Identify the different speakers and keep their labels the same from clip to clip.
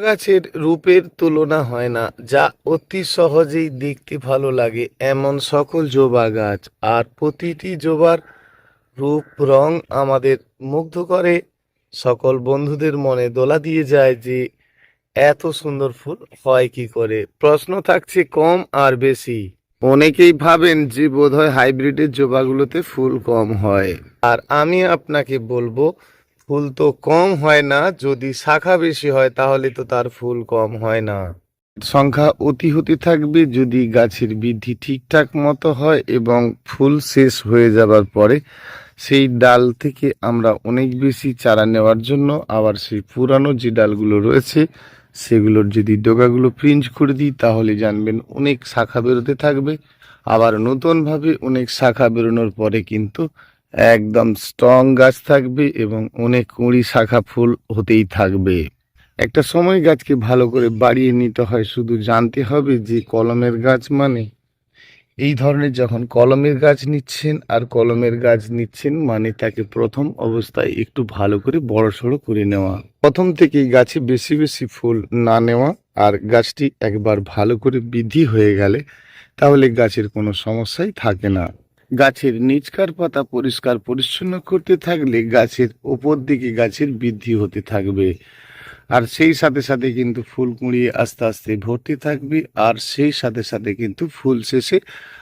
Speaker 1: গাছের রূপের তুলনা হয় না, যা অতি সহজেই দেখতে ভালো লাগে। এমন সকল জবা গাছ আর প্রতিটি জোবার রূপ, রং আমাদের মুগ্ধ করে। সকল বন্ধুদের মনে দোলা দিয়ে যায় যে, এত সুন্দর ফুল হয় কি করে? প্রশ্ন থাকছে কম আর বেশি। অনেকেই ভাবেন যে, বোধহয় হাইব্রিডের জোবাগুলোতে ফুল কম হয়। আর আমি আপনাকে বলব ফুল তো কম হয় না, যদি শাখা বেশি হয় তাহলে তো তার ফুল কম হয় না। সংখ্যা অতি হতে থাকবে যদি গাছের বৃদ্ধি ঠিকঠাক মতো হয় এবং ফুল শেষ হয়ে যাবার পরে সেই ডাল থেকে আমরা অনেক বেশি চারা নেওয়ার জন্য আবার সেই পুরানো যে ডালগুলো রয়েছে, সেগুলোর যদি ডোগাগুলো প্রিঞ্চ করে দিই, তাহলে জানবেন অনেক শাখা বেরোতে থাকবে। আবার নতুনভাবে অনেক শাখা বেরোনোর পরে কিন্তু একদম স্ট্রং গাছ থাকবে এবং অনেক কুঁড়ি শাখা ফুল হতেই থাকবে। একটা সময় গাছকে ভালো করে বাড়িয়ে নিতে হয়, শুধু জানতে হবে যে কলমের গাছ মানে? এই ধরনের যখন কলমের গাছ নিচ্ছেন আর কলমের গাছ নিচ্ছেন মানে তাকে প্রথম অবস্থায় একটু ভালো করে বড় সড়ো করে নেওয়া। প্রথম থেকেই গাছে বেশি বেশি ফুল না নেওয়া আর গাছটি একবার ভালো করে বৃদ্ধি হয়ে গেলে তাহলে গাছের কোনো সমস্যাই থাকে না। গাছের নিচকার পাতা পরিষ্কার পরিচ্ছন্ন করতে থাকলে গাছের ওপর দিকে গাছের বৃদ্ধি হতে থাকবে। আর সেই সাথে সাথে কিন্তু ফুল কুঁড়িয়ে আস্তে আস্তে ভর্তি থাকবে। আর সেই সাথে সাথে কিন্তু ফুল শেষে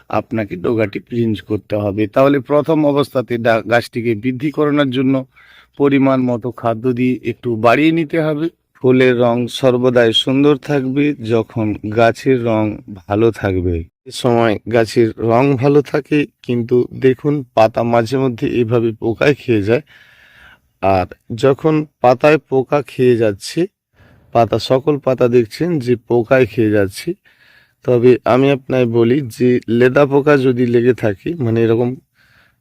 Speaker 1: আপনাকে ডোগাটি প্রিঞ্জ করতে হবে। তাহলে প্রথম অবস্থাতে গাছটিকে বৃদ্ধি করানোর জন্য পরিমাণ মতো খাদ্য দিয়ে একটু বাড়িয়ে নিতে হবে। ফুলের রং সর্বদাই সুন্দর থাকবে যখন গাছের রং ভালো থাকবে। সময় গাছের রং ভালো থাকে, কিন্তু দেখুন পাতা মাঝে মধ্যে এভাবে পোকায় খেয়ে যায়। আর যখন পাতায় পোকা খেয়ে যাচ্ছে, পাতা, সকল পাতা দেখছেন যে পোকায় খেয়ে যাচ্ছে। তবে আমি আপনায় বলি যে লেদা পোকা যদি লেগে থাকে মানে এরকম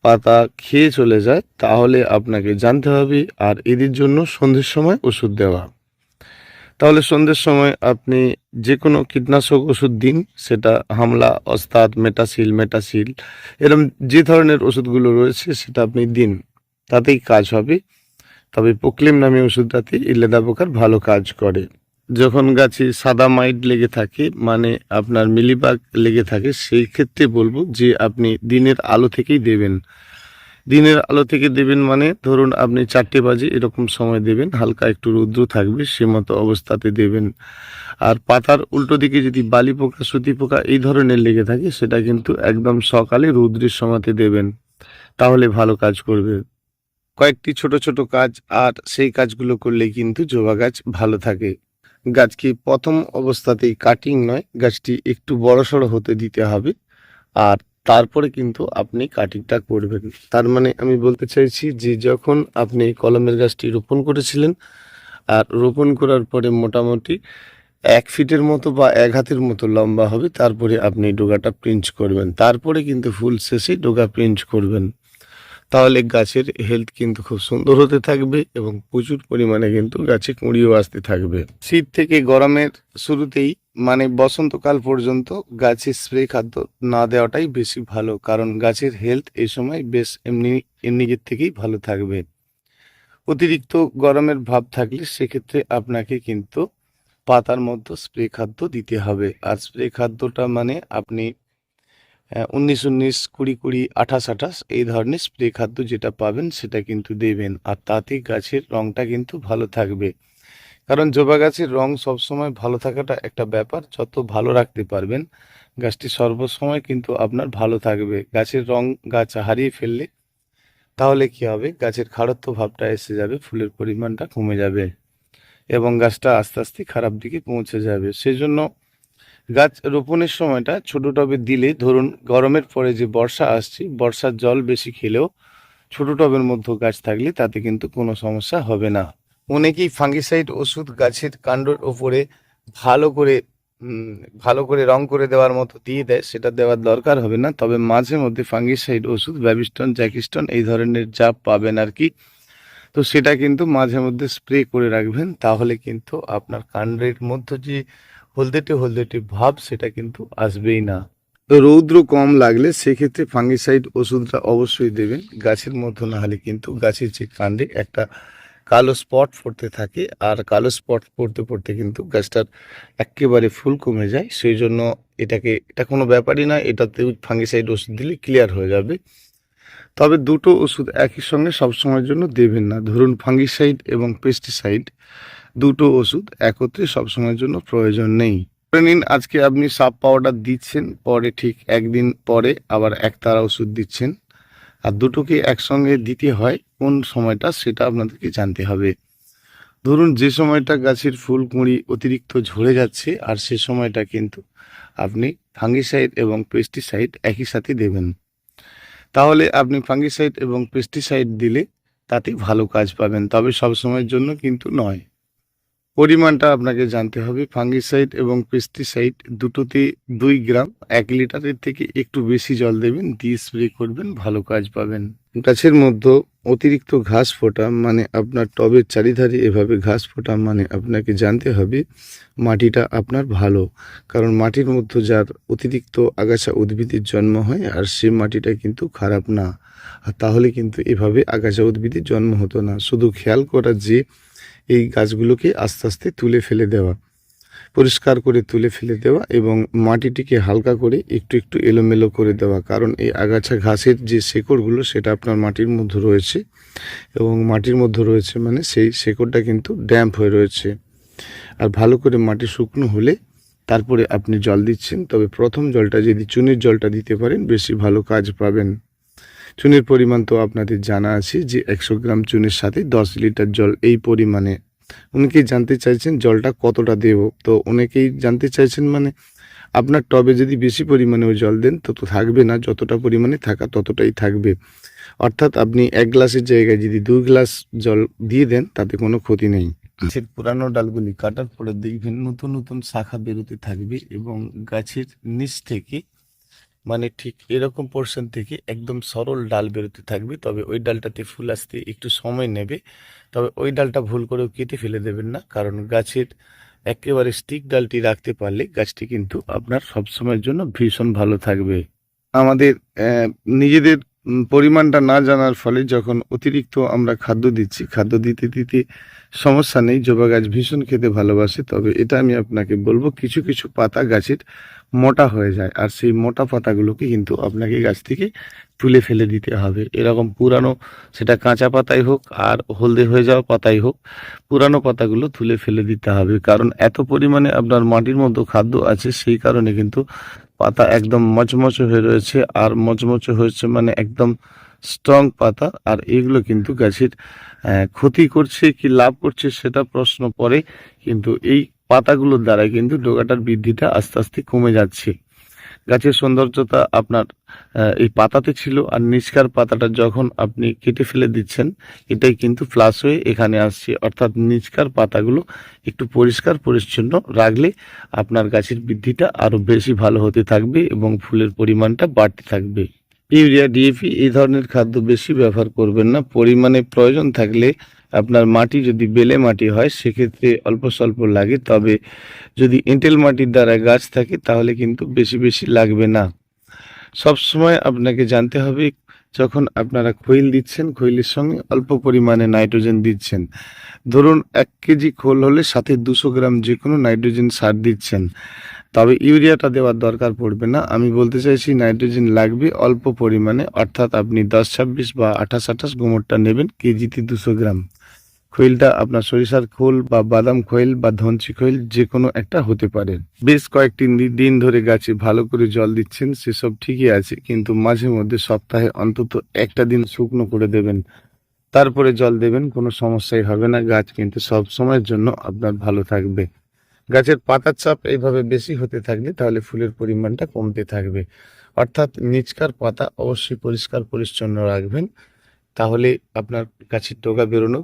Speaker 1: পাতা খেয়ে চলে যায়, তাহলে আপনাকে জানতে হবে আর এদের জন্য সন্ধ্যের সময় ওষুধ দেওয়া। তাহলে সন্ধ্যের সময় আপনি যে কোনো কীটনাশক ওষুধ দিন, সেটা হামলা, অস্তাদ, মেটাসিল মেটাসিল এরকম যে ধরনের ওষুধগুলো রয়েছে সেটা আপনি দিন। তাতেই কাজ হবে। তবে পোকলিম নামে ওষুধটাতে এই লেদা পোকার ভালো কাজ করে। যখন গাছে সাদা মাইট লেগে থাকে মানে আপনার মিলিবাগ লেগে থাকে, সেই ক্ষেত্রে বলব যে আপনি দিনের আলো থেকেই দেবেন। দিনের আলো থেকে দেবেন মানে ধরুন আপনি চারটে বাজে এরকম সময় দেবেন, হালকা একটু রৌদ্র থাকবে, সে মতো অবস্থাতে দেবেন। আর পাতার উল্টো দিকে যদি বালি পোকা, সুতি পোকা এই ধরনের লেগে থাকে, সেটা কিন্তু একদম সকালে রৌদ্রের সময়তে দেবেন। তাহলে ভালো কাজ করবে। কয়েকটি ছোট ছোট কাজ, আর সেই কাজগুলো করলে কিন্তু জবা গাছ ভালো থাকে। গাছকে প্রথম অবস্থাতেই কাটিং নয়, গাছটি একটু বড়সড় হতে দিতে হবে। আর তারপরে কিন্তু আপনি কাটিংটা করবেন। তার মানে আমি বলতে চাইছি যে যখন আপনি কলমের গাছটি রোপণ করেছিলেন, আর রোপণ করার পরে মোটামুটি এক ফিটের মতো বা এক হাতের মতো লম্বা হবে, তারপরে আপনি ডোগাটা প্রিঞ্চ করবেন। তারপরে কিন্তু ফুল শেষে ডোগা প্রিঞ্চ করবেন। তাহলে গাছের হেলথ কিন্তু খুব সুন্দর হতে থাকবে এবং প্রচুর পরিমাণে কিন্তু গাছে কুঁড়িও আসতে থাকবে। শীত থেকে গরমের শুরুতেই মানে বসন্তকাল পর্যন্ত গাছে স্প্রে খাদ্য না দেওয়াটাই বেশি ভালো, কারণ গাছের হেলথ এই সময় বেশ এমনি নিজের থেকেই ভালো থাকবে। অতিরিক্ত গরমের ভাব থাকলে সেক্ষেত্রে আপনাকে কিন্তু পাতার মধ্যে স্প্রে খাদ্য দিতে হবে। আর স্প্রে খাদ্যটা মানে আপনি উনিশ উনিশ, কুড়ি কুড়ি, আঠাশ আঠাশ এই ধরনের স্প্রে খাদ্য যেটা পাবেন সেটা কিন্তু দেবেন। আর তাতে গাছের রংটা কিন্তু ভালো থাকবে। কারণ জবা গাছের রং সবসময় ভালো থাকাটা একটা ব্যাপার। যত ভালো রাখতে পারবেন, গাছটি সর্বসময় কিন্তু আপনার ভালো থাকবে। গাছের রং গাছ হারিয়ে ফেললে তাহলে কি হবে? গাছের খাড়ত্ব ভাবটা এসে যাবে, ফুলের পরিমাণটা কমে যাবে এবং গাছটা আস্তে আস্তে খারাপ দিকে পৌঁছে যাবে। সেজন্য গাছ রোপণের সময়টা ছোট টবে দিলে, ধরুন গরমের পরে যে বর্ষা আসছে, বর্ষার জল বেশি খেলেও ছোট টবের মধ্যে গাছ থাকলে তাতে কিন্তু কোনো সমস্যা হবে না। অনেকেই ফাঙ্গিসাইড ওষুধ গাছের কাণ্ডর ওপরে ভালো করে ভালো করে রং করে দেওয়ার মতো দিয়ে দেয়, সেটা দেওয়ার দরকার হবে না। তবে মাঝে মধ্যে ফাঙ্গিসাইড ওষুধ ব্যাবিস্টন জ্যাকিস্টন, এই ধরনের যা পাবেন আর কি, তো সেটা কিন্তু মাঝে মধ্যে স্প্রে করে রাখবেন, তাহলে কিন্তু আপনার কাণ্ডের মধ্যে যে হলদেটে হলদেটে ভাব, সেটা কিন্তু আসবেই না। তো রৌদ্র কম লাগলে সেক্ষেত্রে ফাঙ্গিসাইড ওষুধটা অবশ্যই দেবেন। গাছের মধ্যে না হলে কিন্তু গাছের যে কাণ্ডে একটা কালো স্পট পড়তে থাকে আর কালো স্পট পড়তে পড়তে কিন্তু গাছটার একেবারে ফুল কমে যায়। সেই জন্য এটাকে, এটা কোনো ব্যাপারই না, এটাতে ফাঙ্গিসাইড ওষুধ দিলে ক্লিয়ার হয়ে যাবে। তবে দুটো ওষুধ একই সঙ্গে সবসময়ের জন্য দেবেন না। ধরুন ফাঙ্গিসাইড এবং পেস্টিসাইড দুটো ওষুধ একত্রে সবসময়ের জন্য প্রয়োজন নেই। ধরে নিন আজকে আপনি সাপ পাউডার দিচ্ছেন, পরে ঠিক একদিন পরে আবার একতারা ওষুধ দিচ্ছেন। আর দুটোকে একসঙ্গে দিতে হয়, কোন সময়টা সেটা আপনাদেরকে জানতে হবে। ধরুন যে সময়টা গাছের ফুল, কুঁড়ি অতিরিক্ত ঝরে যাচ্ছে, আর সে সময়টা কিন্তু আপনি ফাঙ্গিসাইড এবং পেস্টিসাইড একই সাথে দেবেন। তাহলে আপনি ফাঙ্গিসাইড এবং পেস্টিসাইড দিলে তাতে ভালো কাজ পাবেন, তবে সব সময়ের জন্য কিন্তু নয়। পরিমাণটা আপনাকে জানতে হবে, ফাঙ্গিসাইড এবং পেস্টিসাইড দুটোতে দুই গ্রাম, এক লিটারের থেকে একটু বেশি জল দেবেন, দিয়ে স্প্রে করবেন, ভালো কাজ পাবেন। গাছের মধ্যে অতিরিক্ত ঘাস ফোটা মানে আপনার টবের চারিধারে এভাবে ঘাস ফোটা মানে আপনাকে জানতে হবে, মাটিটা আপনার ভালো। কারণ মাটির মধ্যে যার অতিরিক্ত আগাছা উদ্ভিদের জন্ম হয় আর সে মাটিটা কিন্তু খারাপ না। তাহলে কিন্তু এভাবে আগাছা উদ্ভিদের জন্ম হতো না। শুধু খেয়াল করা যে এই গাছগুলোকে আস্তে আস্তে তুলে ফেলে দেওয়া, পরিষ্কার করে তুলে ফেলে দেওয়া এবং মাটিটিকে হালকা করে একটু একটু এলোমেলো করে দেওয়া। কারণ এই আগাছা ঘাসের যে শেকড়গুলো, সেটা আপনার মাটির মধ্যে রয়েছে এবং মাটির মধ্যে রয়েছে মানে সেই শেকড়টা কিন্তু ড্যাম্প হয়ে রয়েছে। আর ভালো করে মাটি শুকনো হলে তারপরে আপনি জল দিচ্ছেন, তবে প্রথম জলটা যদি চুনের জলটা দিতে পারেন, বেশি ভালো কাজ পাবেন। চুনের পরিমাণ তো আপনাদের জানা আছে যে একশো গ্রাম চুনের সাথে দশ লিটার জল এই পরিমাণে। অনেকেই জানতে চাইছেন জলটা কতটা দেব? তো অনেকেই জানতে চাইছেন মানে আপনার টবে যদি বেশি পরিমাণে ওই জল দেন তত থাকবে না, যতটা পরিমাণে থাকা ততটাই থাকবে। অর্থাৎ আপনি এক গ্লাসের জায়গায় যদি দুই গ্লাস জল দিয়ে দেন তাতে কোনো ক্ষতি নেই। গাছের পুরানো ডালগুলি কাটার পরে দেখবেন নতুন নতুন শাখা বেরোতে থাকবে এবং গাছের নিচ থেকে মানে ঠিক এরকম পোর্শন থেকে একদম সরল ডাল বেরোতে থাকবে। তবে ওই ডালটাতে ফুল আসতে একটু সময় নেবে। তবে ওই ডালটা ভুল করেও কেটে ফেলে দেবেন না। কারণ গাছের একেবারে স্টিক ডালটি রাখতে পারলে গাছটি কিন্তু আপনার সবসময়ের জন্য ভীষণ ভালো থাকবে। আমাদের নিজেদের পরিমাণটা না জানার ফলে যখন অতিরিক্ত আমরা খাদ্য দিচ্ছি, খাদ্য দিতে দিতে সমস্যা নেই, জবা গাছ ভীষণ খেতে ভালোবাসে। তবে এটা আমি আপনাকে বলব, কিছু কিছু পাতা গাছের মোটা হয়ে যায়। আর সেই মোটা পাতাগুলোকে কিন্তু আপনাকে গাছ থেকে তুলে ফেলে দিতে হবে। এরকম পুরানো সেটা কাঁচা পাতাই হোক আর হলদে হয়ে যাওয়া পাতাই হোক, পুরানো পাতাগুলো তুলে ফেলে দিতে হবে। কারণ এত পরিমাণে আপনার মাটির মধ্যে খাদ্য আছে, সেই কারণে কিন্তু পাতা একদম মচমচে হয়ে রয়েছে। আর মচমচে হয়েছে মানে একদম স্ট্রং পাতা। আর এগুলো কিন্তু গাছের ক্ষতি করছে কি লাভ করছে সেটা প্রশ্ন পরে কিন্তু এই পাতাগুলোর দ্বারা কিন্তু ডোগাটার বৃদ্ধিটা আস্তে আস্তে কমে যাচ্ছে। গাছের সৌন্দর্যতা আপনার এই পাতাতে ছিল আর নিচকার পাতাটা যখন আপনি কেটে ফেলে দিচ্ছেন, এটাই কিন্তু প্লাস হয়ে এখানে আসছে। অর্থাৎ নিচকার পাতাগুলো একটু পরিষ্কার, পরিচ্ছন্ন রাখলে আপনার গাছের বৃদ্ধিটা আরও বেশি ভালো হতে থাকবে এবং ফুলের পরিমাণটা বাড়তে থাকবে। ইউরিয়া ডিএপি এই ধরনের খাদ্য বেশি ব্যবহার করবেন না। পরিমাণে প্রয়োজন থাকলে আপনার মাটি যদি বেলে মাটি হয়, সেক্ষেত্রে অল্প স্বল্প লাগে। তবে যদি এঁটেল মাটির দ্বারা গাছ থাকে, তাহলে কিন্তু বেশি বেশি লাগবে না। সব সময় আপনাকে জানতে হবে, যখন আপনারা খৈল দিচ্ছেন, খৈলের সঙ্গে অল্প পরিমাণে নাইট্রোজেন দিচ্ছেন। ধরুন, এক কেজি খোল হলে সাথে দুশো গ্রাম যে কোনো নাইট্রোজেন সার দিচ্ছেন। তবে ইউরিয়াটা দেওয়ার দরকার পড়বে না। আমি বলতে চাইছি, নাইট্রোজেন লাগবে অল্প পরিমাণে, অর্থাৎ আপনি দশ ছাব্বিশ বা আঠাশ আঠাশ গোমরটা নেবেন কেজিতে দুশো গ্রাম। খৈলটা আপনার সরিষার খোল বা বাদাম খৈল বা ধনচি খৈল যে কোনো একটা হতে পারে। বেশ কয়েকটি দিন ধরে গাছে ভালো করে জল দিচ্ছেন, সেসব ঠিকই আছে, কিন্তু মাঝে মধ্যে সপ্তাহে অন্তত একটা দিন শুকনো করে দেবেন। তারপরে জল দেবেন, কোনো সমস্যাই হবে না। গাছ কিন্তু সব সময়ের জন্য আপনার ভালো থাকবে। গাছের পাতার চাপ এইভাবে বেশি হতে থাকলে তাহলে ফুলের পরিমাণটা কমতে থাকবে। অর্থাৎ নিচকার পাতা অবশ্যই পরিষ্কার পরিচ্ছন্ন রাখবেন। তাহলে আপনার গাছের ডোগা বেরোনো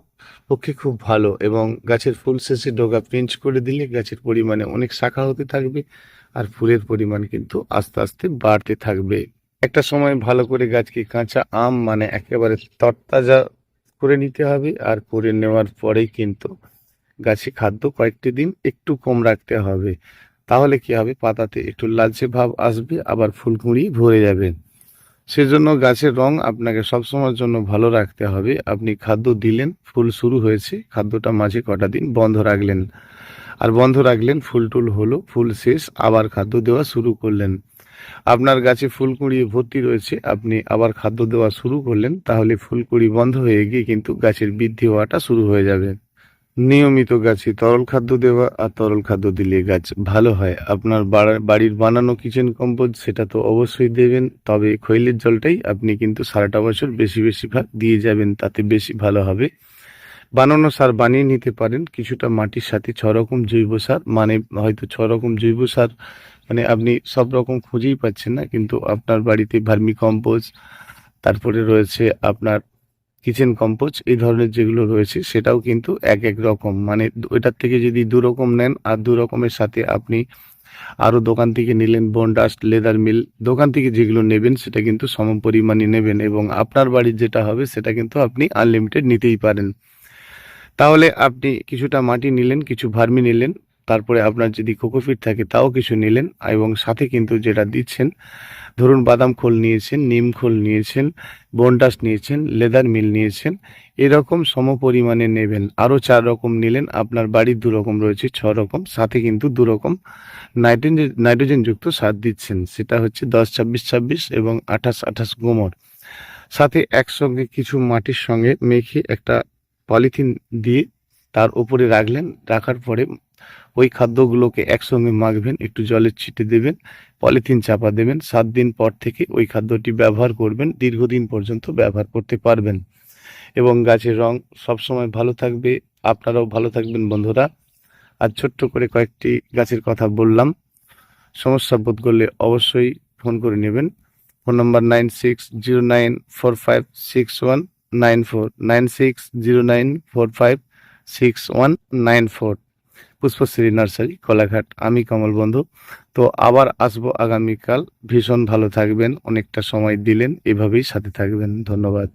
Speaker 1: পক্ষে খুব ভালো এবং গাছের ফুল শেষে ডোগা পিঞ্চ করে দিলে গাছের পরিমাণে অনেক শাখা হতে থাকবে আর ফুলের পরিমাণ কিন্তু আস্তে আস্তে বাড়তে থাকবে। একটা সময় ভালো করে গাছকে কাঁচা আম মানে একেবারে তরতাজা করে নিতে হবে আর করে নেওয়ার পরেই কিন্তু গাছে খাদ্য কয়েকটি দিন একটু কম রাখতে হবে। তাহলে কি হবে? পাতাতে একটু লালচে ভাব আসবে, আবার ফুলকুঁড়ি ভরে যাবে। সেজন্য গাছের রং আপনাকে সবসময়ের জন্য ভালো রাখতে হবে। আপনি খাদ্য দিলেন, ফুল শুরু হয়েছে, খাদ্যটা মাঝে কটা দিন বন্ধ রাখলেন। আর বন্ধ রাখলেন, ফুল টুল হলো, ফুল শেষ, আবার খাদ্য দেওয়া শুরু করলেন। আপনার গাছে ফুল কুড়িয়ে ভর্তি রয়েছে, আপনি আবার খাদ্য দেওয়া শুরু করলেন, তাহলে ফুল কুড়ি বন্ধ হয়ে গিয়ে কিন্তু গাছের বৃদ্ধি হওয়াটা শুরু হয়ে যাবে। নিয়মিত গাছে তরল খাদ্য দেওয়া আর তরল খাদ্য দিলে গাছ ভালো হয়। আপনার বাড়ির বানানো কিচেন কম্পোজ সেটা তো অবশ্যই দেবেন, তবে খৈলের জলটাই আপনি কিন্তু সারাটা বছর বেশি বেশি ভাগ দিয়ে যাবেন, তাতে বেশি ভালো হবে। বানানো সার বানিয়ে নিতে পারেন, কিছুটা মাটির সাথে ছ রকম জৈব সার মানে হয়তো ছ রকম জৈব সার মানে আপনি সব রকম খুঁজেই পাচ্ছেন না, কিন্তু আপনার বাড়িতে ভার্মি কম্পোজ তারপরে রয়েছে আপনার কিচেন কম্পোজ, এই ধরনের যেগুলো রয়েছে, সেটাও কিন্তু এক এক রকম। মানে ওইটার থেকে যদি দু রকম নেন আর দু রকমের সাথে আপনি আরও দোকান থেকে নিলেন বনডাস্ট লেদার মিল দোকান থেকে যেগুলো নেবেন, সেটা কিন্তু সম পরিমাণে নেবেন এবং আপনার বাড়ির যেটা হবে, সেটা কিন্তু আপনি আনলিমিটেড নিতেই পারেন। তাহলে আপনি কিছুটা মাটি নিলেন, কিছু ভার্মি নিলেন তারপরে আপনার যদি কোকোফিট থাকে তাও কিছু নিলেন এবং সাথে কিন্তু যেটা দিচ্ছেন, ধরুন বাদাম খোল নিয়েছেন, নিম খোল নিয়েছেন বনডাস নিয়েছেন লেদার মিল নিয়েছেন, এরকম সম পরিমাণে নেবেন। আরও চার রকম নিলেন, আপনার বাড়ির দু রকম রয়েছে, ছ রকম, সাথে কিন্তু দু রকম নাইট্রোজেন নাইট্রোজেনযুক্ত সার দিচ্ছেন। সেটা হচ্ছে দশ, ছাব্বিশ ছাব্বিশ এবং আঠাশ আঠাশ গোমর। সাথে একসঙ্গে কিছু মাটির সঙ্গে মেখে একটা পলিথিন দিয়ে তার উপরে রাখলেন, রাখার পরে ওই খাদ্যগুলোকে একসঙ্গে মাখবেন, একটু জলের ছিটে দেবেন, পলিথিন চাপা দেবেন, সাত দিন পর থেকে ওই খাদ্যটি ব্যবহার করবেন, দীর্ঘদিন পর্যন্ত ব্যবহার করতে পারবেন। এবং গাছের রং সবসময় ভালো থাকবে, আপনারাও ভালো থাকবেন বন্ধুরা। আর ছোট্ট করে কয়েকটি গাছের কথা বললাম। সমস্যা বোধ করলে অবশ্যই ফোন করে নেবেন। Phone number nine six zero nine four five six one nine four, nine six zero nine four five six one nine four. Pushpashree nursery, Kolaghat. আমি কমল বন্ধু। তো আবার আসব আগামীকাল। ভীষণ ভালো থাকবেন, অনেকটা সময় দিলেন, এভাবেই সাথে থাকবেন। ধন্যবাদ।